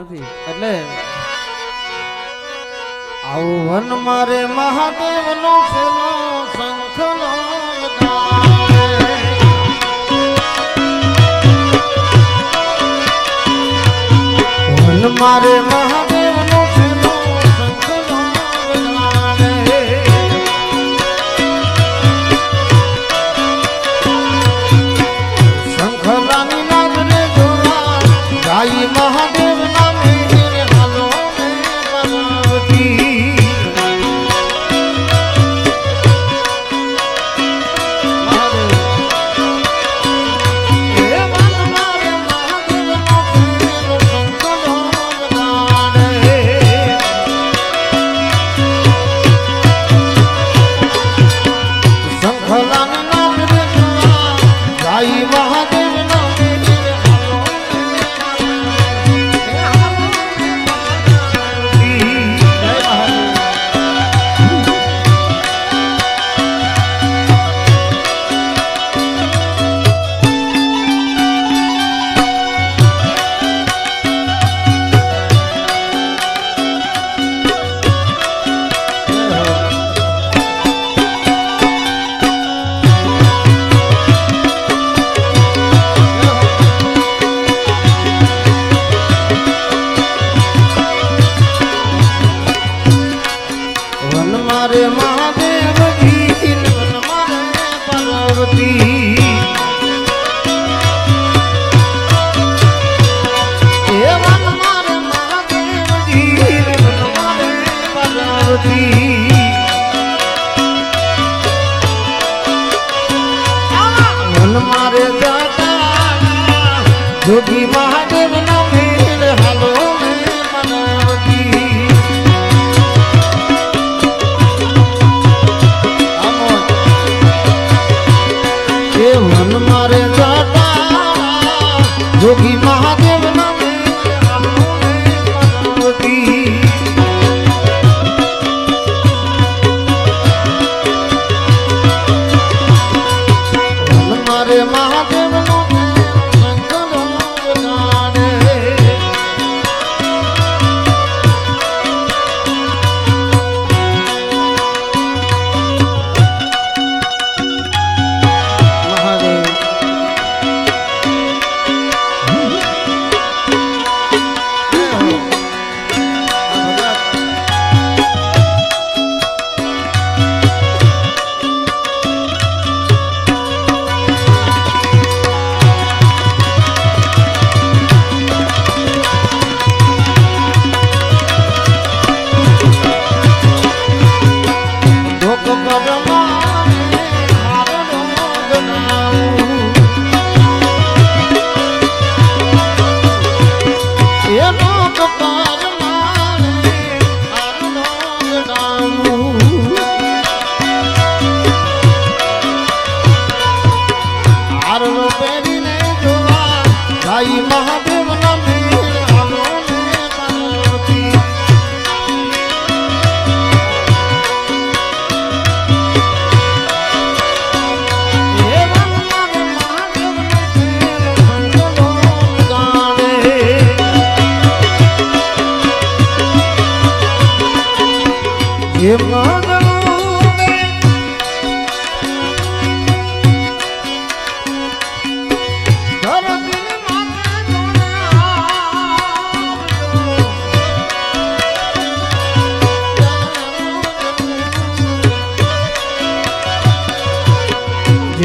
નથી. એટલે આવું વન મારે મહાદેવનો છેલ્લો શંખનો મારે મહાદેવ Ave સાઈ મહાદેવ ના એમાં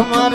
આવા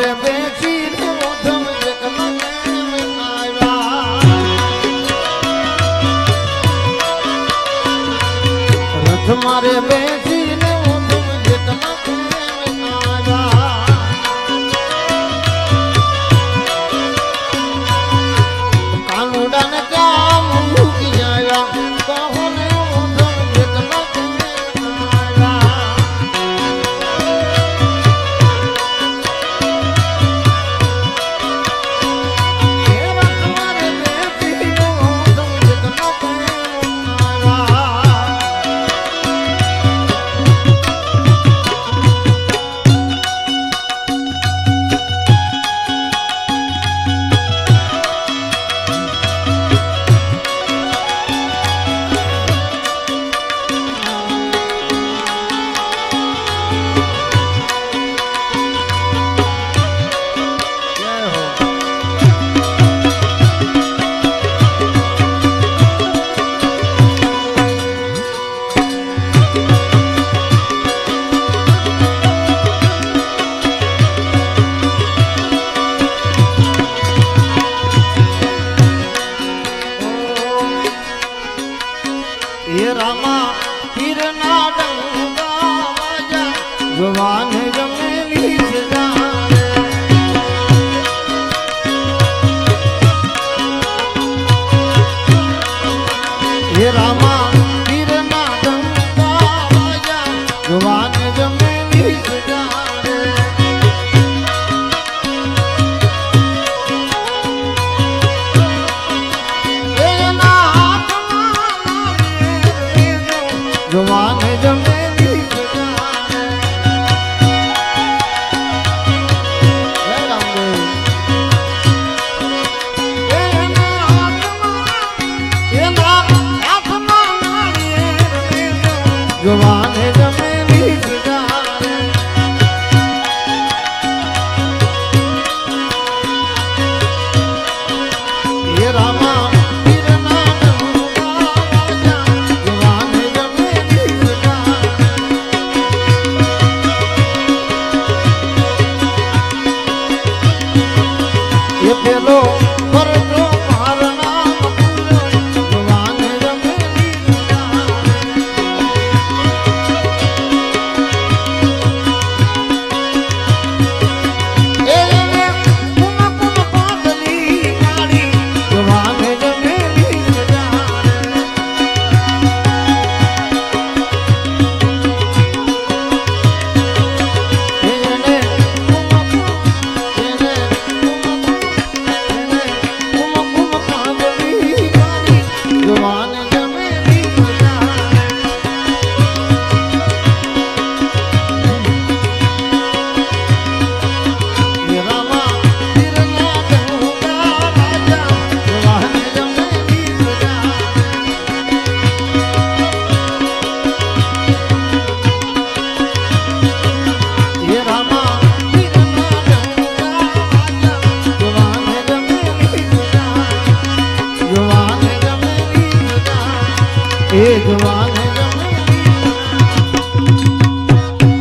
જવાન જમેલી સજાને હે રામા પેલો